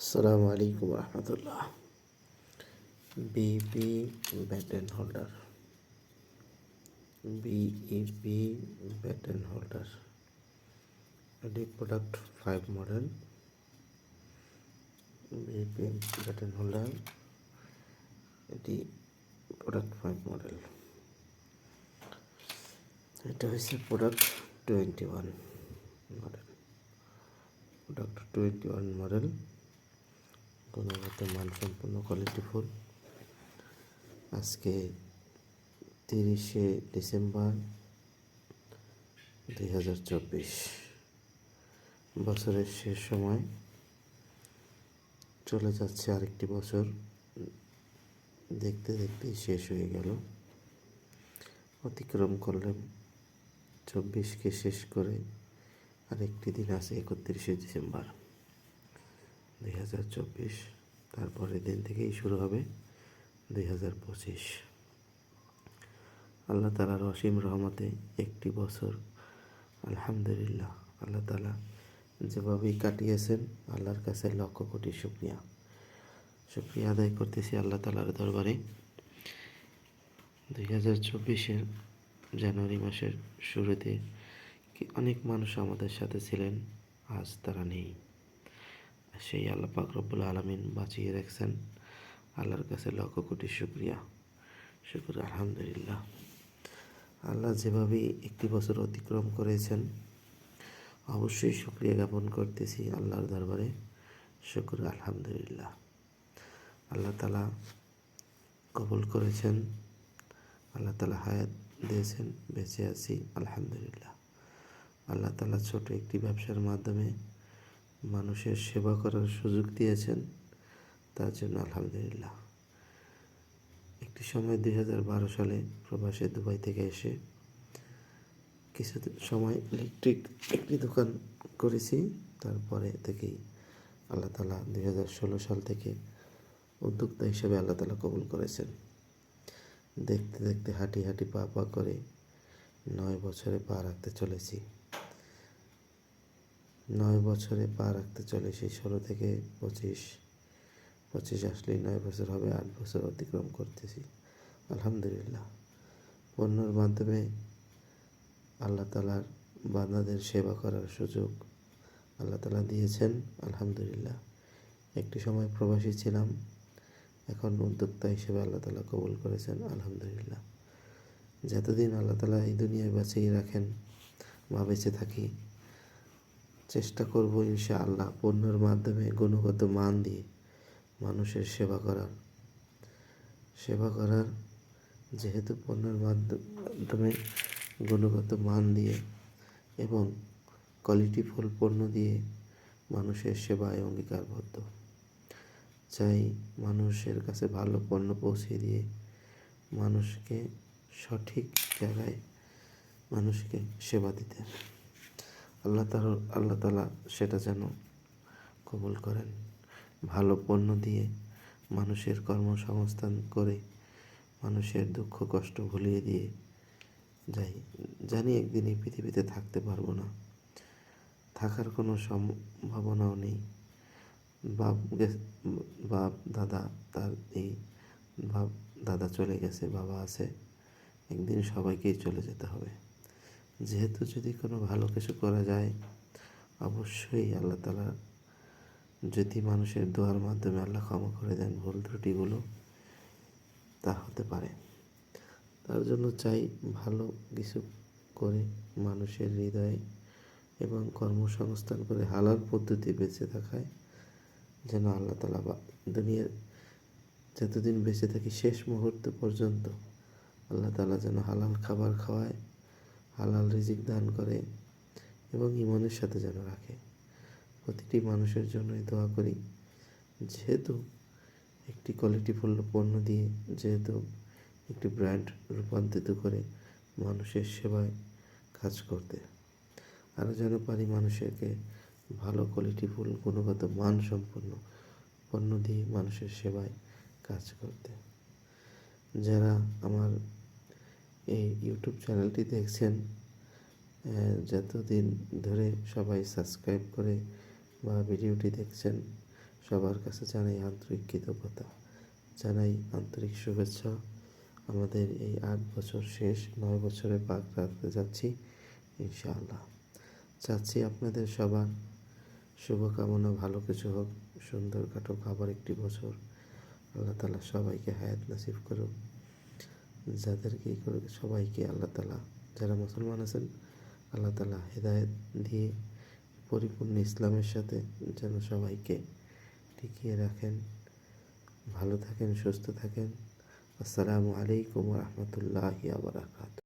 আসসালামু আলাইকুম রহমতুল্লাহ। BP batten holder BEP batten holder এটি product five model BP batten holder এটি প্রোডাক্ট ফাইভ মডেল এটা হচ্ছে product twenty one model product twenty one model গুণগত মানসম্পন্ন কোয়ালিটি ফুল। আজকে তিরিশে ডিসেম্বর দুই হাজার চব্বিশ। বছরের শেষ সময়। চলে যাচ্ছে আরেকটি বছর। দেখতে দেখতেই শেষ হয়ে গেল। অতিক্রম করলাম চব্বিশকে শেষ করে আরেকটি দিন আছে একত্রিশে ডিসেম্বর। দুই হাজার চব্বিশ, তারপরের দিন থেকেই শুরু হবে দুই হাজার পঁচিশ। আল্লাহ তালার অসীম রহমতে একটি বছর, আলহামদুলিল্লাহ, আল্লাহ তালা যেভাবেই কাটিয়েছেন, আল্লাহর কাছে লক্ষ কোটি শুক্রিয়া। শুক্রিয়া আদায় করতেছি আল্লাহ তালার দরবারে। দুই হাজার চব্বিশের জানুয়ারি মাসের শুরুতে অনেক মানুষ আমাদের সাথে ছিলেন, আজ তারা নেই। সেই আল্লাহ পাক রব্বুল আলমিন বাঁচিয়ে রাখছেন। আল্লাহর কাছে লক্ষ কোটি শুক্রিয়া। শুক্র, আলহামদুলিল্লাহ। আল্লাহ যেভাবে একটি বছর অতিক্রম করেছেন, অবশ্যই শুক্রিয়া জ্ঞাপন করতেছি আল্লাহর দরবারে। শুক্র, আলহামদুলিল্লাহ। আল্লাহ তালা কবুল করেছেন, আল্লাহ তালা হায়াত দিয়েছেন, বেঁচে আছি, আলহামদুলিল্লাহ। আল্লাহ তালা ছোট একটি ব্যবসার মাধ্যমে মানুষের সেবা করার সুযোগ দিয়েছেন, তার জন্য আলহামদুলিল্লাহ। একটি সময় দুই হাজার বারো সালে প্রবাসে দুবাই থেকে এসে কিছু সময় ইলেকট্রিক একটি দোকান করেছি, তারপরে থেকেই আল্লাহ তালা দুই হাজার ষোলো সাল থেকে উদ্যোক্তা হিসেবে আল্লাহ তালা কবুল করেছেন। দেখতে দেখতে হাঁটি হাঁটি পা পা করে নয় বছরে পা রাখতে চলেছি। নয় বছরে পা রাখতে চলে সেই ষোলো থেকে পঁচিশ। পঁচিশ আসলেই নয় বছর হবে, আট বছর অতিক্রম করতেছি। আলহামদুলিল্লাহ। পণ্যর মাধ্যমে আল্লাহ তালার বান্দাদের সেবা করার সুযোগ আল্লাহ তালা দিয়েছেন, আলহামদুলিল্লাহ। একটি সময় প্রবাসী ছিলাম, এখন উদ্যোক্তা হিসেবে আল্লাহ তালা কবুল করেছেন, আলহামদুলিল্লাহ। যতদিন আল্লাহ তালা এই দুনিয়ায় বাঁচিয়ে রাখেন, বা বেঁচে থাকি চেষ্টা করব ইনশা আল্লাহ পণ্যের মাধ্যমে গুণগত মান দিয়ে মানুষের সেবা করার। সেবা করার যেহেতু পণ্যের মাধ্যমে গুণগত মান দিয়ে এবং কোয়ালিটিফুল পণ্য দিয়ে মানুষের সেবায় অঙ্গীকারবদ্ধ। চাই মানুষের কাছে ভালো পণ্য পৌঁছে দিয়ে মানুষকে সঠিক জায়গায় মানুষকে সেবা দিতে। আল্লাহ তার আল্লাহ তালা সেটা যেন কবুল করেন। ভালো পণ্য দিয়ে মানুষের কর্মসংস্থান করে, মানুষের দুঃখ কষ্ট ভুলিয়ে দিয়ে যাই। জানি একদিন এই পৃথিবীতে থাকতে পারব না। থাকার কোনো সম্ভাবনাও নেই। বাপ বাপ দাদা তার এই বাপ দাদা চলে গেছে, বাবা আছে। একদিন সবাইকেই চলে যেতে হবে। যেহেতু যদি কোনো ভালো কিছু করা যায়, অবশ্যই আল্লাহ তালা যদি মানুষের দোয়ার মাধ্যমে আল্লাহ ক্ষমা করে দেন ভুল ত্রুটিগুলো, তা হতে পারে। তার জন্য চাই ভালো কিছু করে মানুষের হৃদয়ে এবং কর্মসংস্থান করে হালাল পদ্ধতি বেঁচে থাকায় যেন আল্লাহ তালা বা দুনিয়ার যতদিন বেঁচে থাকি শেষ মুহূর্ত পর্যন্ত আল্লাহ তালা যেন হালাল খাবার খাওয়ায় হালাল রিজিক দান করে এবং ইমানের সাথে যেন রাখে। প্রতিটি মানুষের জন্যই দোয়া করি, যেহেতু একটি কোয়ালিটিফুল পণ্য দিয়ে, যেহেতু একটি ব্র্যান্ড রূপান্তরিত করে মানুষের সেবায় কাজ করতে। আরও যেন পারি মানুষেরকে ভালো কোয়ালিটিফুল গুণগত মান সম্পন্ন পণ্য দিয়ে মানুষের সেবায় কাজ করতে। যারা আমার এই ইউটিউব চ্যানেলটি দেখছেন যতদিন ধরে সবাই সাবস্ক্রাইব করে বা ভিডিওটি দেখছেন, সবার কাছে জানাই আন্তরিক কৃতজ্ঞতা। জানাই আন্তরিক শুভেচ্ছা। আমাদের এই আট বছর শেষ, নয় বছরে পাক রাখতে যাচ্ছি, ইনশাআল্লাহ। চাচ্ছি আপনাদের সবার শুভকামনা, ভালো কিছু হোক, সুন্দর কাটুক, আবার একটি বছর। আল্লাহ তালা সবাইকে হায়াত নসিব করুক। যাদেরকে সবাইকে আল্লাহ তালা, যারা মুসলমান আছেন, আল্লাহ তালা হেদায়ত দিয়ে পরিপূর্ণ ইসলামের সাথে যেন সবাইকে টিকিয়ে রাখেন। ভালো থাকেন, সুস্থ থাকেন। আসসালামু আলাইকুম রহমতুল্লাহ আবরাকাত